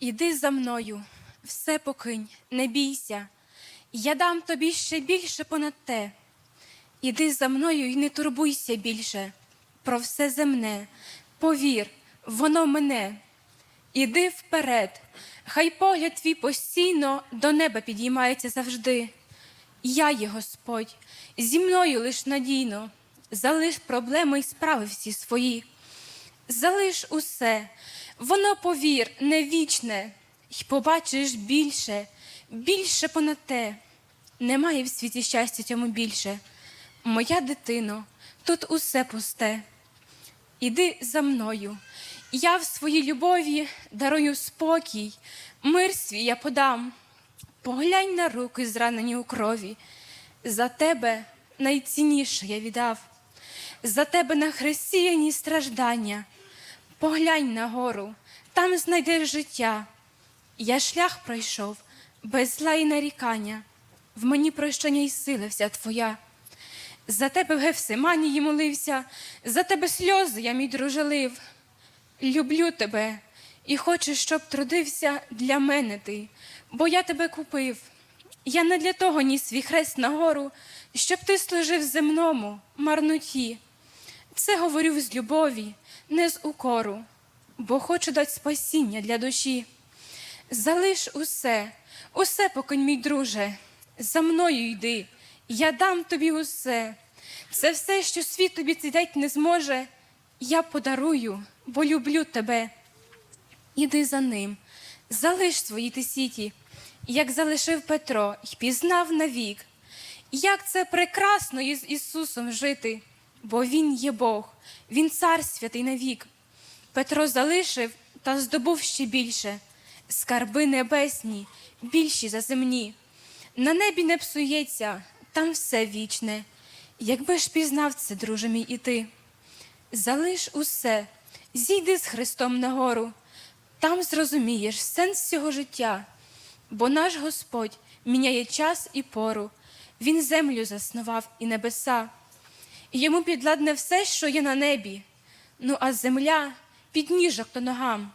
Іди за мною, все покинь, не бійся, я дам тобі ще більше понад те. Іди за мною і не турбуйся більше про все земне, повір, воно мене. Іди вперед, хай погляд твій постійно до неба підіймається завжди. Я є Господь, зі мною лиш надійно, залиш проблеми й справи всі свої. Залиш усе, воно повір, не вічне, й побачиш більше, більше понад те. Немає в світі щастя цьому більше. Моя дитино, тут усе пусте. Іди за мною, я в своїй любові дарую спокій, мир свій я подам. Поглянь на руки, зранені у крові. За тебе найцінніше я віддав, за тебе на хресті страждання. Поглянь на гору, там знайдеш життя. Я шлях пройшов без зла і нарікання, в мені прощення й сила вся твоя. За тебе в Гефсиманії молився, за тебе сльози я, мій друже, лив. Люблю тебе і хочу, щоб трудився для мене ти, бо я тебе купив. Я не для того ніс свій хрест на гору, щоб ти служив земному, марноті. Це говорю з любові, не з укору, бо хочу дати спасіння для душі. Залиш усе, усе покинь, мій друже, за мною йди, я дам тобі усе. Це все, що світ тобі цей не зможе, я подарую, бо люблю тебе. Іди за ним, залиш свої тисіті, як залишив Петро й пізнав навік. Як це прекрасно із Ісусом жити, бо Він є Бог, Він цар святий навік. Петро залишив та здобув ще більше скарби небесні, більші за земні. На небі не псується, там все вічне. Якби ж пізнав це, друже мій, і ти. Залиш усе, зійди з Христом нагору, там зрозумієш сенс цього життя, бо наш Господь міняє час і пору, Він землю заснував і небеса. І Йому підладне все, що є на небі, ну а земля під ніжок до ногам.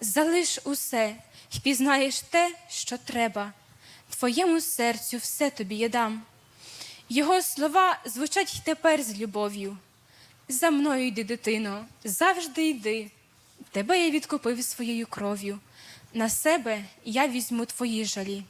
Залиш усе й пізнаєш те, що треба. Твоєму серцю все тобі я дам. Його слова звучать й тепер з любов'ю. За мною йди, дитино, завжди йди. Тебе я відкупив своєю кров'ю. На себе я візьму твої жалі.